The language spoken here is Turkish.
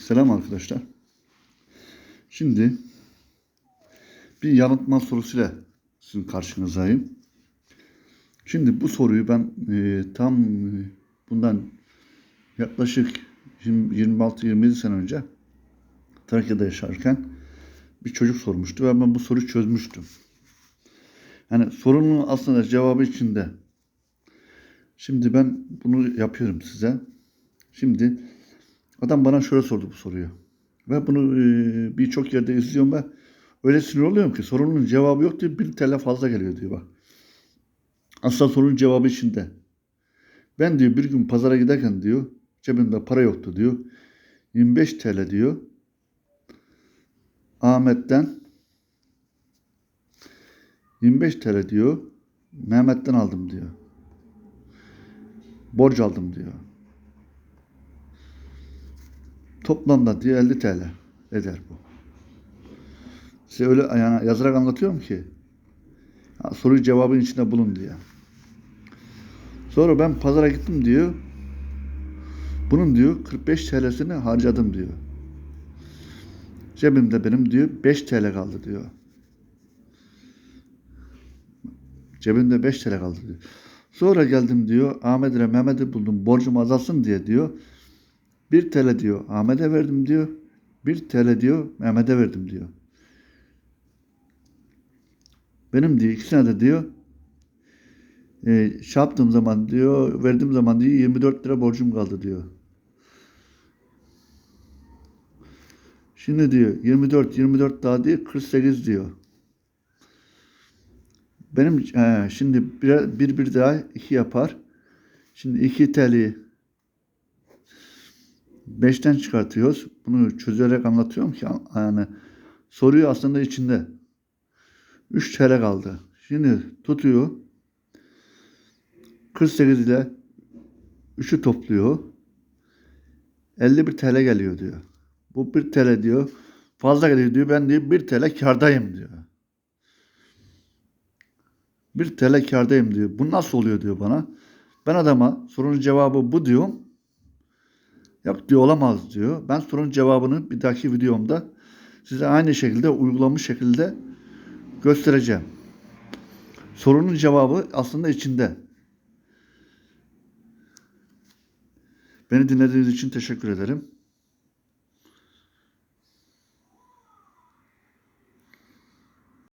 Selam arkadaşlar. Şimdi bir yanıltma sorusuyla sizin karşınızdayım. Şimdi bu soruyu ben e, tam e, bundan yaklaşık 26-27 sene önce Trakya'da yaşarken bir çocuk sormuştu ve ben bu soruyu çözmüştüm. Yani sorunun aslında cevabı içinde. Şimdi ben bunu yapıyorum size. Şimdi Adam bana şöyle sordu bu soruyu. Ve bunu e, birçok yerde izliyorum ve öyle sinir oluyorum ki sorunun cevabı yok diyor. Bir TL fazla geliyor diyor bak. Aslında sorunun cevabı içinde. Ben diyor bir gün pazara giderken diyor cebimde para yoktu diyor. 25 TL diyor. Ahmet'ten 25 TL diyor. Mehmet'ten aldım diyor. Borç aldım diyor. Toplamda diye 50 TL eder bu. Size öyle yani yazarak anlatıyorum ki soruyu cevabın içinde bulun diye. Sonra ben pazara gittim diyor. Bunun diyor 45 TL'sini harcadım diyor. Cebimde benim diyor 5 TL kaldı diyor. Cebimde 5 TL kaldı diyor. Sonra geldim diyor Ahmet ile Mehmet'i buldum borcum azalsın diye diyor. 1 TL diyor Ahmet'e verdim diyor. 1 TL diyor Mehmet'e verdim diyor. Benim diyor ikisine de diyor e, şey yaptığım zaman diyor verdiğim zaman diyor 24 lira borcum kaldı diyor. Şimdi diyor 24 24 daha değil 48 diyor. Benim he, şimdi bir, bir bir daha iki yapar. Şimdi 2 TL'yi 5'ten çıkartıyoruz. Bunu çözerek anlatıyorum ki yani soruyu aslında içinde. 3 TL kaldı. Şimdi tutuyor. 48 ile 3'ü topluyor. 51 TL geliyor diyor. Bu 1 TL diyor. Fazla geliyor diyor. Ben diyor 1 TL kardayım diyor. 1 TL kardayım diyor. Bu nasıl oluyor diyor bana. Ben adama sorunun cevabı bu diyorum. Diyor olamaz diyor. Ben sorunun cevabını bir dahaki videomda size aynı şekilde uygulamış şekilde göstereceğim. Sorunun cevabı aslında içinde. Beni dinlediğiniz için teşekkür ederim.